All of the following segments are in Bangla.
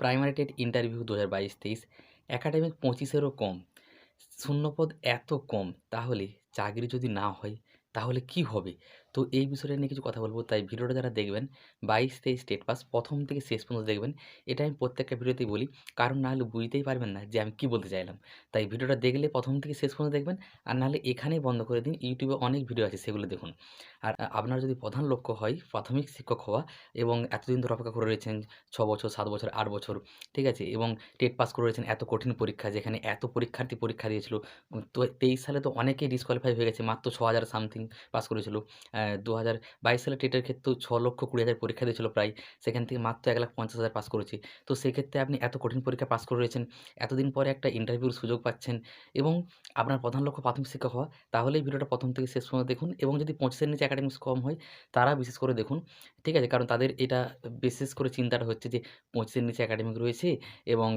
প্রাইমারি টেট ইন্টারভিউ দু হাজার বাইশ তেইশ অ্যাকাডেমিক পঁচিশেরও কম। শূন্যপদ এত কম, তাহলে চাকরি যদি না হয়, তাহলে কি হবে? তো এই বিষয়টা নিয়ে কিছু কথা বলব। তাই ভিডিওটা যারা দেখবেন, বাইশ তেইশ স্টেট পাস, প্রথম থেকে শেষ পর্যন্ত দেখবেন, এটা আমি প্রত্যেকটা ভিডিওতেই বলি। কারণ না হলে বুঝতেই পারবেন না যে আমি কী বলতে চাইলাম। তাই ভিডিওটা দেখলে প্রথম থেকে শেষ পর্যন্ত দেখবেন, আর নাহলে এখানেই বন্ধ করে দিন। ইউটিউবে অনেক ভিডিও আছে সেগুলো দেখুন। আর আপনার যদি প্রধান লক্ষ্য হয়, প্রাথমিক শিক্ষক হওয়া এবং এতদিন ধরে অপেক্ষা করে রয়েছেন, ছ বছর, সাত বছর, আট বছর, ঠিক আছে? এবং টেট পাস করে রয়েছেন এত কঠিন পরীক্ষা, যেখানে এত পরীক্ষার্থী পরীক্ষা দিয়েছিল। তো তেইশ সালে তো অনেকেই ডিসকোয়ালিফাই হয়ে গেছে, মাত্র ছ হাজার সামথিং পাস করেছিল। দু হাজার বাইশ সালে টেটের ক্ষেত্রেও ছ লক্ষ কুড়ি হাজার পরীক্ষা দিয়েছিল প্রায়। সেখান থেকে মাত্র এক লাখ পঞ্চাশ হাজার পাস করেছি। তো সেক্ষেত্রে আপনি এত কঠিন পরীক্ষা পাস করে রয়েছেন, এতদিন পরে একটা ইন্টারভিউর সুযোগ পাচ্ছেন এবং আপনার প্রধান লক্ষ্য প্রাথমিক শিক্ষক হওয়া, তাহলে এই ভিডিওটা প্রথম থেকে শেষ পর্যন্ত দেখুন এবং যদি পঁচিশের নিচে একাডেমিক্স কম হয়, তারা বিশেষ করে দেখুন, ঠিক আছে? কারণ তাদের এটা বিশেষ করে চিন্তাটা হচ্ছে যে পঁচিশের নিচে একাডেমিক রয়েছে এবং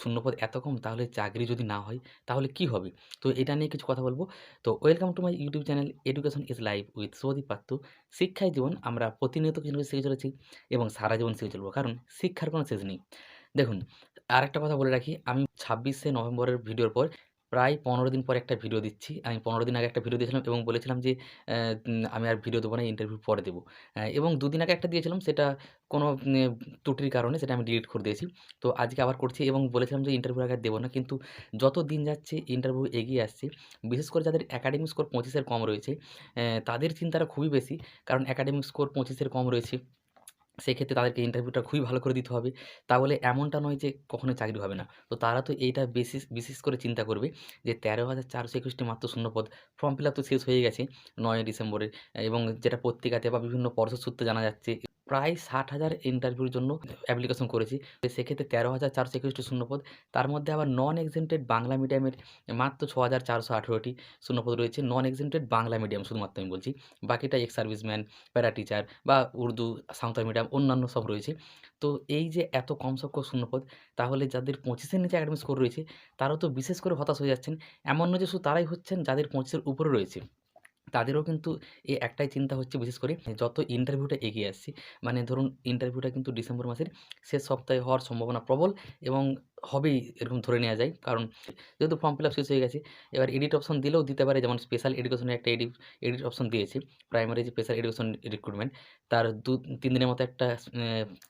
শূন্যপদ এত কম, তাহলে চাকরি যদি না হয়, তাহলে কি হবে? তো এটা নিয়ে কিছু কথা বলব। তো welcome to my YouTube channel education is live with Soudip Patra শিক্ষায় জীবন আমরা প্রতিনিয়ত কিছু কিছু শিখে চলেছি এবং সারা জীবন শিখে চলবো, কারণ শিক্ষার কোনো শেষ নেই। দেখুন, আরেকটা কথা বলে রাখি, আমি ছাব্বিশে নভেম্বরের ভিডিওর পর প্রায় পনেরো দিন পর একটা ভিডিও দিচ্ছি। আমি পনেরো দিন আগে একটা ভিডিও দিয়েছিলাম এবং বলেছিলাম যে আমি আর ভিডিও দেবো না ইন্টারভিউ পরে দেবো। এবং দুদিন আগে একটা দিয়েছিলাম, সেটা কোনো ত্রুটির কারণে সেটা আমি ডিলিট করে দিয়েছি। তো আজকে আবার করছি এবং বলেছিলাম যে ইন্টারভিউ আগে দেবো না। কিন্তু যত দিন যাচ্ছে ইন্টারভিউ এগিয়ে আসছে, বিশেষ করে যাদের একাডেমিক স্কোর পঁচিশের কম রয়েছে তাদের চিন্তাটা খুবই বেশি। কারণ অ্যাকাডেমিক স্কোর পঁচিশের কম রয়েছে। সেক্ষেত্রে তাদেরকে ইন্টারভিউটা খুবই ভালো করে দিতে হবে। তাহলে এমনটা নয় যে কখনো চাকরি হবে না। তো তারা তো এইটা বিশেষ বিশেষ করে চিন্তা করবে যে তেরো হাজার চারশো একুশটি মাত্র শূন্যপদ ফর্ম ফিল আপ তো শেষ হয়ে গেছে নয় ডিসেম্বরের। এবং যেটা পত্রিকাতে বা বিভিন্ন পর্ষদ সূত্রে জানা যাচ্ছে প্রায় ষাট হাজার ইন্টারভিউর জন্য অ্যাপ্লিকেশন করেছি। সেক্ষেত্রে তেরো হাজার চারশো একুশটি শূন্যপদ। তার মধ্যে আবার নন এক্সেন্টেড বাংলা মিডিয়ামের মাত্র ছ হাজার চারশো আঠেরোটি শূন্যপদ রয়েছে। নন এক্সেন্টেড বাংলা মিডিয়াম শুধুমাত্র আমি বলছি। বাকিটা এক্স সার্ভিসম্যান প্যারা টিচার বা উর্দু, সাঁওতাল মিডিয়াম অন্যান্য সব রয়েছে। তো এই যে এত কম সংখ্যক শূন্যপদ, তাহলে যাদের পঁচিশের নিচে একাডেমিক স্কোর রয়েছে, তারাও তো বিশেষ করে হতাশ হয়ে যাচ্ছেন। এমন নয় যে শুধু তারাই হচ্ছেন, যাদের পঁচিশের উপরে রয়েছে। তাদেরও কিন্তু এই একটাই চিন্তা হচ্ছে বিশেষ করে যত ইন্টারভিউটা এগিয়ে আসছে মানে ধরুন ইন্টারভিউটা কিন্তু ডিসেম্বর মাসের শেষ সপ্তাহে হওয়ার সম্ভাবনা প্রবল এবং হবেই এরকম ধরে নেওয়া যায়। কারণ যেহেতু ফর্ম ফিল আপ শেষ হয়ে গেছে, এবার এডিট অপশন দিলেও দিতে পারে। যেমন স্পেশাল এডুকেশনে একটা এডিট এডিট অপশন দিয়েছে প্রাইমারি যে স্পেশাল এডুকেশন রিক্রুটমেন্ট তার দু, তিন দিনের মতো একটা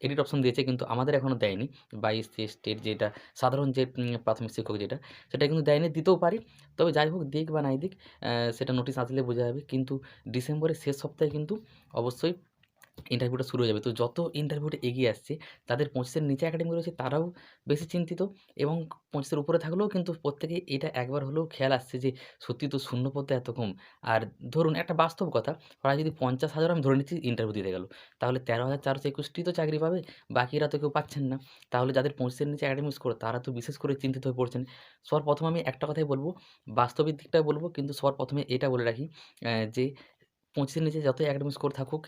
এডিট অপশন দিয়েছে কিন্তু আমাদের এখনও দেয়নি। বাইশ স্টেট যেটা সাধারণ যে প্রাথমিক শিক্ষক যেটা, সেটা কিন্তু দেয়নি, দিতেও পারি। তবে যাই হোক, দিক বা নাই দিক সেটা নোটিশ আসলে বোঝা যাবে। কিন্তু ডিসেম্বরের শেষ সপ্তাহে কিন্তু অবশ্যই ইন্টারভিউটা শুরু হয়ে যাবে। তো যত ইন্টারভিউটা এগিয়ে আসছে যাদের পঁচিশের নিচে একাডেমি রয়েছে, তারাও বেশি চিন্তিত এবং পঁচিশের উপরে থাকলেও কিন্তু প্রত্যেকে এটা একবার হলেও খেয়াল আসছে যে সত্যি তো শূন্য পদে এত কম। আর ধরুন, একটা বাস্তব কথা, প্রায় যদি পঞ্চাশ হাজার আমি ধরে নিচ্ছি ইন্টারভিউ দিতে গেল, তাহলে তেরো হাজার চারশো একুশটি তো চাকরি পাবে, বাকিরা তো কেউ পাচ্ছেন না। তাহলে যাদের পঁচিশের নিচে একাডেমি স্কোর তারা তো বিশেষ করে চিন্তিত হয়ে পড়ছেন। সবার প্রথমে আমি একটা কথাই বলব, বাস্তবিক দিকটা বলব, কিন্তু সবার প্রথমে এটা বলে রাখি যে পঁচিশের নিচে যতই একাডেমিক স্কোর থাকুক,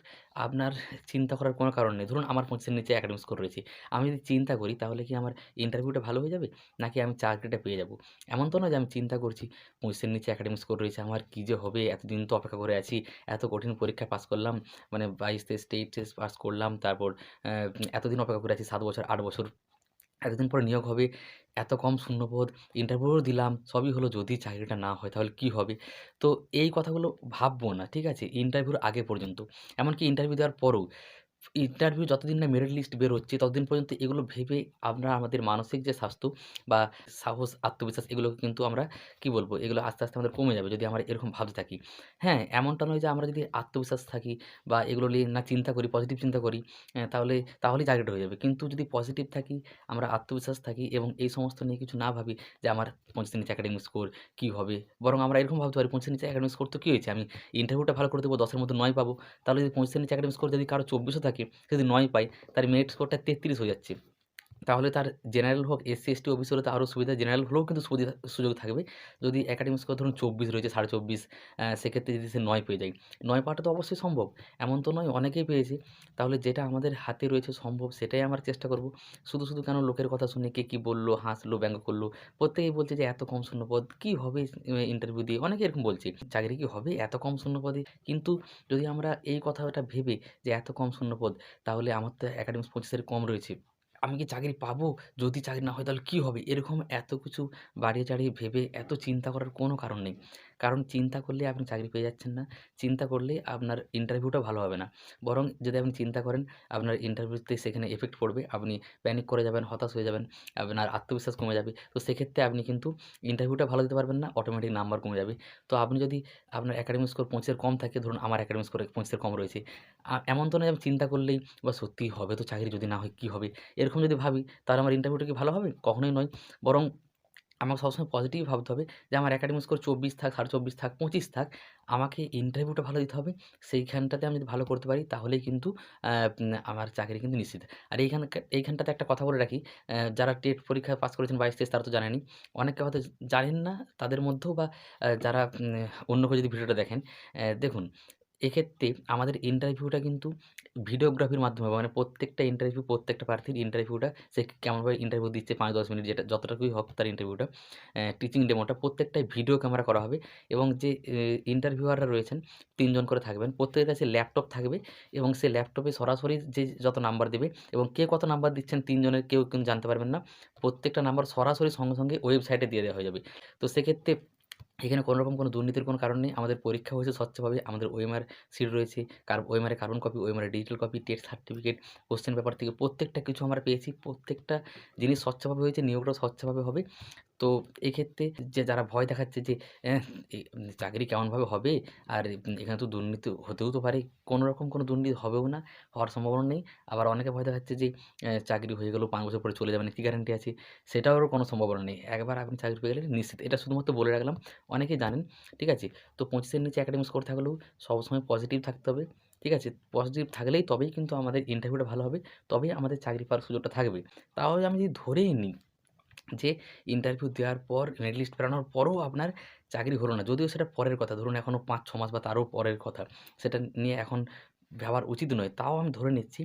আপনার চিন্তা করার কোনো কারণ নেই। ধরুন আমার পঁচিশের নিচে একাডেমিক স্কোর রয়েছে। আমি যদি চিন্তা করি, তাহলে কি আমার ইন্টারভিউটা ভালো হয়ে যাবে? নাকি আমি চাকরিটা পেয়ে যাব? এমন তো নয় যে আমি চিন্তা করছি, পঁচিশের নিচে একাডেমিক স্কোর রয়েছে, আমার কী যে হবে? এতদিন তো অপেক্ষা করে আছি, এত কঠিন পরীক্ষা পাস করলাম মানে বাইশ তেইশ স্টেট টেস্ট পাস করলাম, তারপর এতদিন অপেক্ষা করে আছি, সাত বছর, আট বছর এতদিন পরে নিয়োগ হবে, এত কম শূন্যপদ ইন্টারভিউ দিলাম, সবই হলো যদি চাকরিটা না হয় তাহলে কি হবে? তো এই কথাগুলো ভাববো না, ঠিক আছে? ইন্টারভিউর আগে পর্যন্ত। এমনকি ইন্টারভিউ দেওয়ার পরেও ইন্টারভিউ যতদিন না মেরিট লিস্ট বেরোচ্ছে ততদিন পর্যন্ত এগুলো ভেবে আমরা আমাদের মানসিক যে স্বাস্থ্য বা সাহস, আত্মবিশ্বাস এগুলোকে কিন্তু আমরা কি বলব? এগুলো আস্তে আস্তে আমাদের কমে যাবে যদি আমরা এরকম ভাবতে থাকি। হ্যাঁ এমনটা নয় যে আমরা যদি আত্মবিশ্বাস থাকি বা এগুলো নিয়ে না চিন্তা করি পজিটিভ চিন্তা করি তাহলে, তাহলেই চাকরিটা হয়ে যাবে। কিন্তু যদি পজিটিভ থাকি, আমরা আত্মবিশ্বাস থাকি এবং এই সমস্ত নিয়ে কিছু না ভাবি যে আমার পঁচিশ নিচে একাডেমিক স্কোর কী হবে, বরং আমরা এরকম ভাবতে পারি পঁচিশ নিচে একাডেমিক স্কোর তো কী হয়েছে? আমি ইন্টারভিউটা ভালো করে দেবো, দশের মধ্যে নয় পাবো। তাহলে যদি পঁচিশের নিচে একাডেমিক স্কোর যদি কারও চব্বিশও থাকে। যদি নয় পাই তার মেরিট স্কোরটা তেত্রিশ হয়ে যাচ্ছে। তাহলে তার জেনারেল হোক এসসি এসটি অফিস হলে তো আরও সুবিধা। জেনারেল হলেও কিন্তু সুবিধা, সুযোগ থাকবে। যদি একাডেমিক স্কোর ধরুন চব্বিশ রয়েছে, সাড়ে চব্বিশ সেক্ষেত্রে যদি সে নয় পেয়ে যায়। নয় পাওয়াটা তো অবশ্যই সম্ভব। এমন তো নয়, অনেকেই পেয়েছে। তাহলে যেটা আমাদের হাতে রয়েছে সম্ভব, সেটাই আমরা চেষ্টা করব। শুধু শুধু কেন লোকের কথা শুনে কে কী বলল, হাসলো, ব্যঙ্গ করল? প্রত্যেকেই বলছে যে, এত কম শূন্যপদ, কী হবে ইন্টারভিউ দিয়ে? অনেকে এরকম বলছে, চাকরি কি হবে এত কম শূন্যপদে? কিন্তু যদি আমরা এই কথাটা ভেবে যে, এত কম শূন্যপদ, তাহলে আমার তো একাডেমিক্স পঁচিশের কম রয়েছে। আমি কি চাকরি পাবো? যদি চাকরি না হয় তাহলে কী হবে? এরকম এত কিছু বাড়িয়ে চাড়িয়ে ভেবে এত চিন্তা করার কোনো কারণ নেই। কারণ চিন্তা করলে আপনি চাকরি পেয়ে যাচ্ছেন না। চিন্তা করলেই আপনার ইন্টারভিউটা ভালো হবে না। বরং যদি আপনি চিন্তা করেন আপনার ইন্টারভিউতে সেখানে এফেক্ট পড়বে। আপনি প্যানিক করে যাবেন, হতাশ হয়ে যাবেন, আপনার আত্মবিশ্বাস কমে যাবে। তো সেক্ষেত্রে আপনি কিন্তু ইন্টারভিউটা ভালো দিতে পারবেন না, অটোমেটিক নাম্বার কমে যাবে। তো আপনি যদি আপনার একাডেমিক স্কোর ২৫ এর কম থাকে, ধরুন আমার একাডেমিক স্কোর ২৫ এর কম রয়েছে। এমন তো নয় আমি চিন্তা করলেই বা সত্যিই হবে তো চাকরি যদি না হয় কী হবে? এরকম যদি ভাবি তাহলে আমার ইন্টারভিউটা কি ভালো হবে? কখনোই নয়। বরং আমাকে সবসময় পজিটিভ ভাবতে হবে যে আমার একাডেমিক স্কোর ২৪ থাক, ২৪.৫ থাক, ২৫ থাক, আমাকে ইন্টারভিউটা ভালো দিতে হবে। সেইখানটাতে আমি যদি ভালো করতে পারি তাহলেই কিন্তু আমার চাকরি কিন্তু নিশ্চিত। আর এইখানকা এইখানটাতে একটা কথা বলে রাখি, যারা টেট পরীক্ষায় পাস করেছেন ২২-২৩ তারা তো জানেনি অনেকে হয়তো জানেন না তাদের মধ্যেও বা যারা অন্য কেউ যদি ভিডিওটা দেখেন, দেখুন এক্ষেত্রে আমাদের ইন্টারভিউটা কিন্তু ভিডিওগ্রাফির মাধ্যমে মানে প্রত্যেকটা ইন্টারভিউ প্রত্যেকটা প্রার্থীর ইন্টারভিউটা সে কেমনভাবে ইন্টারভিউ দিচ্ছে ৫-১০ মিনিট যেটা যতটুকুই হোক তার ইন্টারভিউটা, টিচিং ডেমোটা প্রত্যেকটাই ভিডিও ক্যামেরা করা হবে এবং যে ইন্টারভিউয়াররা রয়েছেন তিনজন করে থাকবেন। প্রত্যেকের কাছে ল্যাপটপ থাকবে এবং সে ল্যাপটপে সরাসরি যে যত নাম্বার দেবে এবং কে কত নাম্বার দিচ্ছেন তিনজনের কেউ কিন্তু জানতে পারবেন না। প্রত্যেকটা নাম্বার সরাসরি সঙ্গে, সঙ্গে ওয়েবসাইটে দিয়ে দেওয়া হয়ে যাবে। তো সেক্ষেত্রে এখানে কোনো রকম কোনো দুর্নীতির কোনো কারণ নেই। আমাদের পরীক্ষা হয়েছে স্বচ্ছভাবে। আমাদের ওএমআর সিট রয়েছে, কার ওয়েমারে carbon copy, ওয়েমারে digital copy, TET certificate, question paper থেকে প্রত্যেকটা কিছু আমরা পেয়েছি। প্রত্যেকটা জিনিস স্বচ্ছভাবে হয়েছে, নিয়োগটা স্বচ্ছভাবে হবে। তো এক্ষেত্রে যে যারা ভয় দেখাচ্ছে যে এ চাকরি কেমনভাবে হবে? আর এখানে তো দুর্নীতি হতেও তো পারে। কোনো রকম কোনো দুর্নীতি হবেও না, হওয়ার সম্ভাবনা নেই। আবার অনেকে ভয় দেখাচ্ছে যে চাকরি হয়ে গেল ৫ বছর পরে চলে যাবেন, কি গ্যারান্টি আছে? সেটারও কোনো সম্ভাবনা নেই। একবার আপনি চাকরি পেয়ে গেলে নিশ্চিত। এটা শুধুমাত্র বলে রাখলাম। অনেকেই জানেন, ঠিক আছে? তো পঁচিশের নিচে একাডেমিক স্কোর থাকলেও সবসময় পজিটিভ থাকতে হবে, ঠিক আছে? পজিটিভ থাকলেই তবেই কিন্তু আমাদের ইন্টারভিউটা ভালো হবে। তবেই আমাদের চাকরি পাওয়ার সুযোগটা থাকবে। তাহলে আমি যদি ধরেই নিই যে ইন্টারভিউ দেওয়ার পর মেরিট লিস্ট বেরানোর পরও আপনার চাকরি হলো না। যদিও সেটা পরের কথা। ধরুন এখনও ৫-৬ মাস বা তারও পরের কথা। সেটা নিয়ে এখন ভাবার উচিত নয়। তাও আমি ধরে নিচ্ছি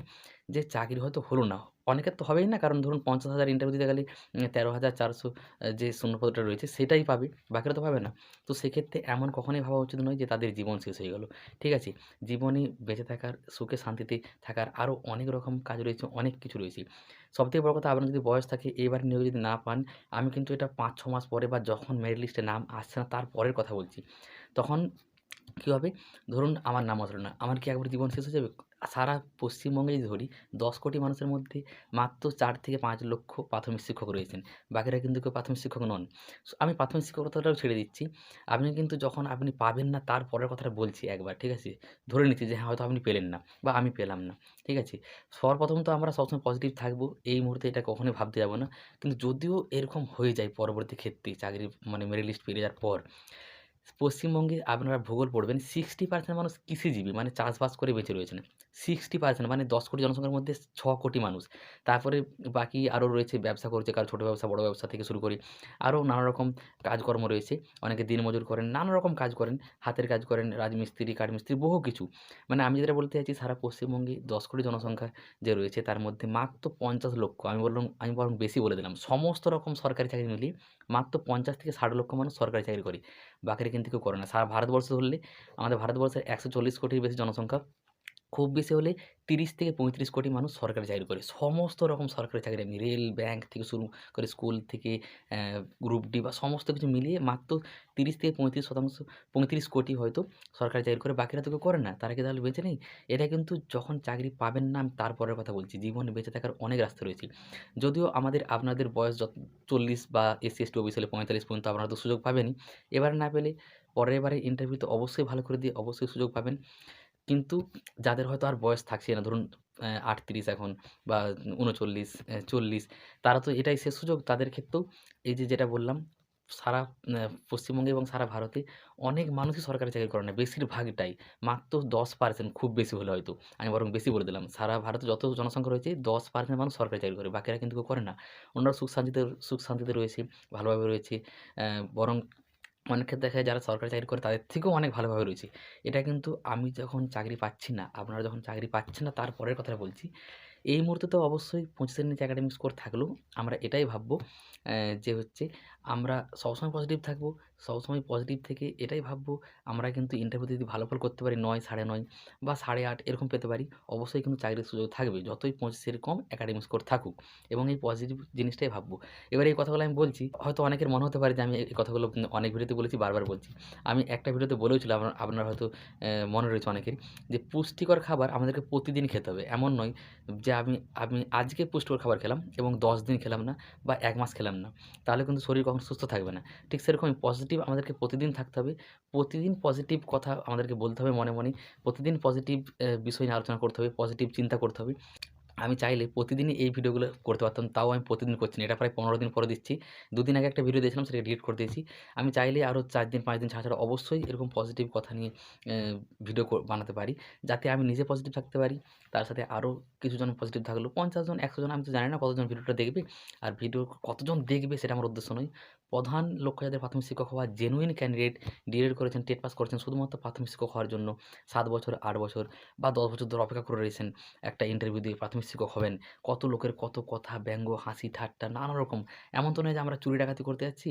যে, চাকরি হয়তো হলো না। অনেকের তো হবেই না। কারণ ধরুন ৫০,০০০ ইন্টারভিউ দিতে গেলে উম ১৩,৪০০ আ যে শূন্যপদটা রয়েছে সেটাই পাবে। বাকিরা তো পাবে না। তো সেক্ষেত্রে এমন কখনোই ভাবা উচিত নয় যে তাদের জীবন শেষ হয়ে গেল। ঠিক আছে? জীবনে বেঁচে থাকার, সুখে শান্তিতে থাকার আরও অনেক রকম কাজ রয়েছে, অনেক কিছু রয়েছে। সবথেকে বড় কথা আপনার যদি বয়স থাকে এবারে নিয়োগ যদি না পান, আমি কিন্তু এটা ৫-৬ মাস পরে বা যখন মেরিট লিস্টে নাম আসছে না তারপরের কথা বলছি। তখন কী হবে? ধরুন আমার নাম আসলো না। আমার কি একবার জীবন শেষ হয়ে যাবে? সারা পশ্চিমবঙ্গে যদি ধরি ১০ কোটি মানুষের মধ্যে মাত্র চার থেকে পাঁচ লক্ষ প্রাথমিক শিক্ষক রয়েছেন। বাকিরা কিন্তু কেউ প্রাথমিক শিক্ষক নন। আমি প্রাথমিক শিক্ষকতাটাও ছেড়ে দিচ্ছি। আপনি কিন্তু যখন আপনি পাবেন না তার পরের কথাটা বলছি একবার, ঠিক আছে? ধরে নিচ্ছি যে হ্যাঁ, হয়তো আপনি পেলেন না বা আমি পেলাম না। ঠিক আছে? সর্বপ্রথম তো আমরা সবসময় পজিটিভ থাকব। এই মুহূর্তে এটা কখনোই ভাবতে যাব না। কিন্তু যদিও এরকম হয়ে যায় পরবর্তী ক্ষেত্রে চাকরি মানে মেরিট লিস্ট পেরিয়ে যাওয়ার পর, পশ্চিমবঙ্গে আপনারা ভূগোল পড়বেন 60% মানুষ কৃষিজীবী মানে চাষবাস করে বেঁচে রয়েছেন। 60% মানে ১০ কোটি জনসংখ্যার মধ্যে ছ কোটি মানুষ। তারপরে বাকি আরও রয়েছে ব্যবসা করছে, কারও ছোটো ব্যবসা, বড় ব্যবসা থেকে শুরু করে আরও নানা রকম কাজকর্ম রয়েছে। অনেকে দিনমজুর করেন, নানা রকম কাজ করেন, হাতের কাজ করেন, রাজমিস্ত্রি, কাঠমিস্ত্রি বহু কিছু। মানে আমি যেটা বলতে চাইছি সারা পশ্চিমবঙ্গে ১০ কোটি জনসংখ্যা যে রয়েছে তার মধ্যে মাত্র ৫০ লক্ষ আমি বললাম আমি বরং বেশি বলে দিলাম। সমস্ত রকম সরকারি চাকরি মিলিয়ে মাত্র ৫০ থেকে ৬০ লক্ষ মানুষ সরকারি চাকরি করে। বাকিরা কিন্তু কেউ করে না। সারা ভারতবর্ষ ধরলে আমাদের ভারতবর্ষের ১৪০ কোটির বেশি জনসংখ্যা। খুব বেশি হলে ৩০ থেকে ৩৫ কোটি মানুষ সরকারি চাকরি করে। সমস্ত রকম সরকারি চাকরি আমি রেল, ব্যাংক থেকে শুরু করে স্কুল থেকে গ্রুপ ডি বা সমস্ত কিছু মিলিয়ে মাত্র ৩০ থেকে ৩৫% ৩৫ কোটি হয়তো সরকারি চাকরি করে। বাকিরা তো কেউ করে না। তারা কি তাহলে বেঁচে নেই? এটা কিন্তু যখন চাকরি পাবেন না আমি তারপরের কথা বলছি। জীবনে বেঁচে থাকার অনেক রাস্তা রয়েছে। যদিও আমাদের আপনাদের বয়স যত ৪০ বা এসসি, এসটি, ওবিসি হলে ৪৫ পর্যন্ত আপনারা তো সুযোগ পাবেনই। এবার না পেলে পরের বারে ইন্টারভিউতে অবশ্যই ভালো করে দিয়ে অবশ্যই সুযোগ পাবেন। কিন্তু যাদের হয়তো আর বয়স থাকছে না ধরুন ৩৮ এখন বা উনচল্লিশ চল্লিশ তারা তো এটাই সে সুযোগ। তাদের ক্ষেত্রেও এই যে যেটা বললাম সারা পশ্চিমবঙ্গে এবং সারা ভারতে অনেক মানুষই সরকারি চাকরি করে না। বেশিরভাগটাই মাত্র ১০% খুব বেশি হলে হয়তো। আমি বরং বেশি বলে দিলাম। সারা ভারতে যত জনসংখ্যা রয়েছে ১০% মানুষ সরকারি চাকরি করে। বাকিরা কিন্তু কেউ করে না। অন্যরা সুখ শান্তিতে সুখ শান্তিতে রয়েছে, ভালোভাবে রয়েছে। বরং অনেক ক্ষেত্রে দেখা যায় যারা সরকারি চাকরি করে তাদের থেকেও অনেক ভালোভাবে রয়েছে। এটা কিন্তু আমি যখন চাকরি পাচ্ছি না, আপনারা যখন চাকরি পাচ্ছেন না তারপরের কথাটা বলছি। এই মুহূর্তে তো অবশ্যই পঁচিশের নিচে একাডেমিক স্কোর থাকলেও আমরা এটাই ভাববো যে হচ্ছে আমরা সবসময় পজিটিভ থাকব, সবসময় পজিটিভ থেকে এটাই ভাববো, আমরা কিন্তু ইন্টারভিউতে যদি ভালো ফল করতে পারি নয়, সাড়ে নয় বা সাড়ে আট এরকম পেতে পারি, অবশ্যই কিন্তু চাকরির সুযোগ থাকবে, যতই পঁচিশের কম একাডেমিক স্কোর থাকুক, এবং এই পজিটিভ জিনিসটাই ভাববো। এবার এই কথাগুলো আমি বলছি, হয়তো অনেকের মনে হতে পারে যে আমি এই কথাগুলো অনেক ভিডিওতে বলেছি, বারবার বলছি, আমি একটা ভিডিওতে বলেওছিলাম আপনার আপনার হয়তো মনে রয়েছে অনেকের, যে পুষ্টিকর খাবার আমাদেরকে প্রতিদিন খেতে হবে, এমন নয় যে আমি আমি আজকে পুষ্টিকর খাবার খেলাম এবং দশ দিন খেলাম না বা এক মাস খেলাম না, তাহলে কিন্তু শরীর কখনো সুস্থ থাকবে না। ঠিক সেরকমই পজিটিভ আমাদেরকে প্রতিদিন থাকতে হবে, প্রতিদিন পজিটিভ কথা আমাদেরকে বলতে হবে মনে মনে, প্রতিদিন পজিটিভ বিষয় নিয়ে আলোচনা করতে হবে পজিটিভ চিন্তা করতে হবে। আমি চাইলে প্রতিদিনই এই ভিডিওগুলো করতে পারতাম, তাও আমি প্রতিদিন করছি না। এটা প্রায় পনেরো দিন পরে দিচ্ছি। দুদিন আগে একটা ভিডিও দিয়েছিলাম সেটা ডিলিট করে দিয়েছি। আমি চাইলে আরও চার দিন, পাঁচ দিন ছাড়া ছাড়া অবশ্যই এরকম পজিটিভ কথা নিয়ে ভিডিও বানাতে পারি। যাতে আমি নিজে পজিটিভ থাকতে পারি, তার সাথে আরও কিছুজন পজিটিভ থাকল। পঞ্চাশ জন, একশো জন, আমি তো জানি না কতজন ভিডিওটা দেখবে। আর ভিডিও কতজন দেখবে, সেটা আমার উদ্দেশ্য নয়। প্রধান লক্ষ্য যাদের প্রাথমিক শিক্ষক হওয়া জেনুইন ক্যান্ডিডেট ডিএড করেছেন, টেট পাস করেছেন শুধুমাত্র প্রাথমিক শিক্ষক হওয়ার জন্য। সাত বছর, আট বছর বা দশ বছর ধরে অপেক্ষা করে রয়েছেন একটা ইন্টারভিউ দিয়ে প্রাথমিক শিক্ষক হবেন। কত লোকের কত কথা, ব্যঙ্গ, হাসি, ঠাট্টা, নানা রকম। এমন তো নয় যে আমরা চুরি ডাকাতি করতে যাচ্ছি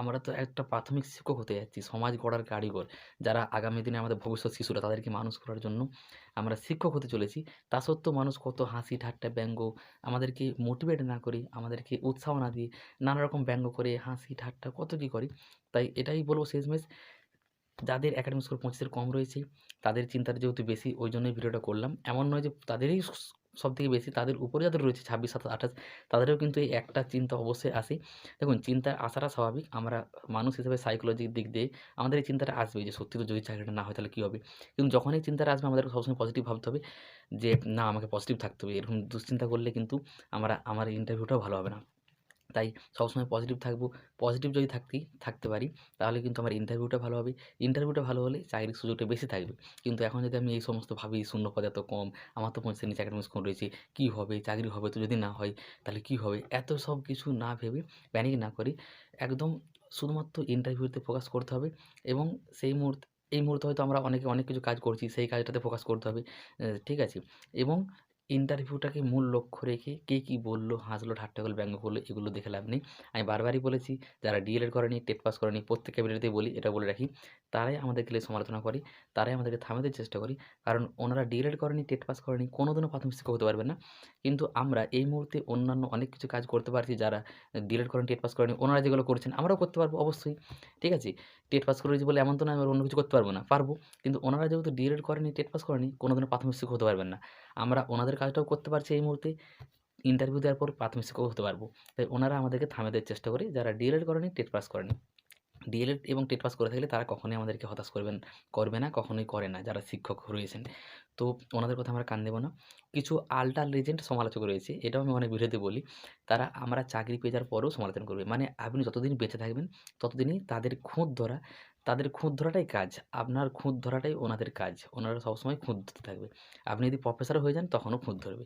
আমরা তো একটা প্রাথমিক শিক্ষক হতে যাচ্ছি। সমাজ গড়ার কারিগর। যারা আগামী দিনে আমাদের ভবিষ্যৎ শিশুরা তাদেরকে মানুষ করার জন্য আমরা শিক্ষক হতে চলেছি। তা সত্ত্বেও মানুষ কত হাসি, ঠাট্টা, ব্যঙ্গ আমাদেরকে মোটিভেট না করে, আমাদেরকে উৎসাহ না দিয়ে নানা রকম ব্যঙ্গ করে হাসি, ঠাট্টা কত কী করে। তাই এটাই বলব শেষমেশ। যাদের একাডেমিক স্কোর পঁচিশের কম রয়েছে, তাদের চিন্তাটা যেহেতু বেশি, ওই জন্যই ভিডিওটা করলাম। এমন নয় যে তাদেরই সব থেকে বেশি তাদের উপরে যাদের রয়েছে ছাব্বিশ, সাতাশ, আঠাশ, তাদেরও কিন্তু এই একটা চিন্তা অবশ্যই আসে। দেখুন চিন্তা আসাটা স্বাভাবিক। আমরা মানুষ হিসেবে সাইকোলজির দিক দিয়ে আমাদের এই চিন্তাটা আসবে যে, সত্যি তো যদি চাকরিটা না হয় তাহলে কী হবে? কিন্তু যখন এই চিন্তাটা আসবে, আমাদেরকে সবসময় পজিটিভ ভাবতে হবে যে, না, আমাকে পজিটিভ থাকতে হবে। এরকম দুশ্চিন্তা করলে কিন্তু আমরা, আমার ইন্টারভিউটাও ভালো হবে না। তাই সবসময় পজিটিভ থাকব। পজিটিভ যদি থাকতেই থাকতে পারি, তাহলে কিন্তু আমার ইন্টারভিউটা ভালো হবে। ইন্টারভিউটা ভালো হলে চাকরির সুযোগটা বেশি থাকবে। কিন্তু এখন যদি আমি এই সমস্ত ভাবি শূন্য পদ এত কম, আমার তো পঁচিশের নিচে একাডেমিক্স কম রয়েছে, কী হবে? চাকরি হবে তো যদি না হয়, তাহলে কী হবে? এত সব কিছু না ভেবে প্যানিক না করে একদম শুধুমাত্র ইন্টারভিউতে ফোকাস করতে হবে এবং সেই মুহূর্তে, এই মুহূর্তে হয়তো আমরা অনেকে, অনেক কিছু কাজ করছি, সেই কাজটাতে ফোকাস করতে হবে ঠিক আছে? এবং ইন্টারভিউটাকে মূল লক্ষ্য রেখে কে কী বলল, হাসলো, ঠাট্টা করল, ব্যঙ্গ করল, এগুলো দেখে লাভ নেই। আমি বারবারই বলেছি, যারা ডিএলএড করেনি, টেট পাস করেনি প্রত্যেকটা ভিডিওতেই বলি, এটা বলে রাখি, তারাই আমাদেরকে সমালোচনা করে, তারাই আমাদেরকে থামাতে চেষ্টা করি, কারণ ওনারা ডিএলএড করেনি, টেট পাস করেনি কোনো দিনও প্রাথমিক শিক্ষক হতে পারবে না। কিন্তু আমরা এই মুহূর্তে অন্যান্য অনেক কিছু কাজ করতে পারছি, যারা ডিএলএড করেন, টেট পাস করেনি, ওনারা যেগুলো করছেন, আমরাও করতে পারব, অবশ্যই। ঠিক আছে? টেট পাস করেছি বলে এমন তো না, আমরা অন্য কিছু করতে পারব না, পারব। কিন্তু ওনারা যেহেতু ডিএলএড করেনি, টেট পাস করেনি কোনো দিনও প্রাথমিক শিক্ষক হতে পারবেন না। আমরা ওনাদের কাজটাও করতে পারছি এই মুহূর্তে। ইন্টারভিউ দেওয়ার পর প্রাথমিক শিক্ষক হতে পারব। তাই ওনারা আমাদেরকে থামে দেওয়ার চেষ্টা করে। যারা ডিএলএড করেনি, টেট পাস করেনি। ডিএলএড এবং টেট পাস করে থাকলে তারা কখনোই আমাদেরকে হতাশ করবেন, করবে না, কখনোই করে না, যারা শিক্ষক রয়েছেন। তো ওনাদের কথা আমরা কান দেবো না। কিছু আলটা লেজেন্ড সমালোচক রয়েছে, এটাও আমি অনেক ভিডিওতে বলি। তারা আমরা চাকরি পেয়ে যাওয়ার পরেও সমালোচনা করবে। মানে আপনি যতদিন বেঁচে থাকবেন, ততদিনই তাদের খুঁত ধরা তাদের খুঁত ধরাটাই কাজ। আপনার খুঁত ধরাটাই ওনাদের কাজ। ওনারা সবসময় খুঁত ধরতে থাকবে। আপনি যদি প্রফেসর হয়ে যান, তখনও খুঁত ধরবে।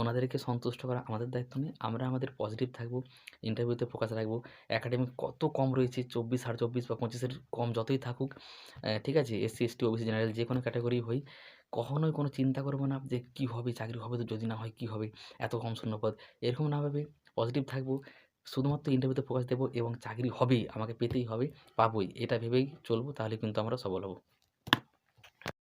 ওনাদেরকে সন্তুষ্ট করা আমাদের দায়িত্ব নেই আমরা আমাদের পজিটিভ থাকব ইন্টারভিউতে ফোকাস রাখব। একাডেমিক কত কম রয়েছে, চব্বিশ সাড়ে চব্বিশ বা পঁচিশের কম যতই থাকুক ঠিক আছে? এসসি এসটি ওবিসি জেনারেল যে কোনো ক্যাটাগরি হই। কখনোই কোনো চিন্তা করব না যে কী হবে, চাকরি হবে তো যদি না হয় কী হবে, এত কম শূন্যপদ। এরকম না ভাবে পজিটিভ থাকব। শুধুমাত্র ইন্টারভিউতে ফোকাস দেবো এবং চাকরি হবেই, আমাকে পেতেই হবে, পাবোই, এটা ভেবেই চলবো, তাহলে কিন্তু আমরা সফল হব।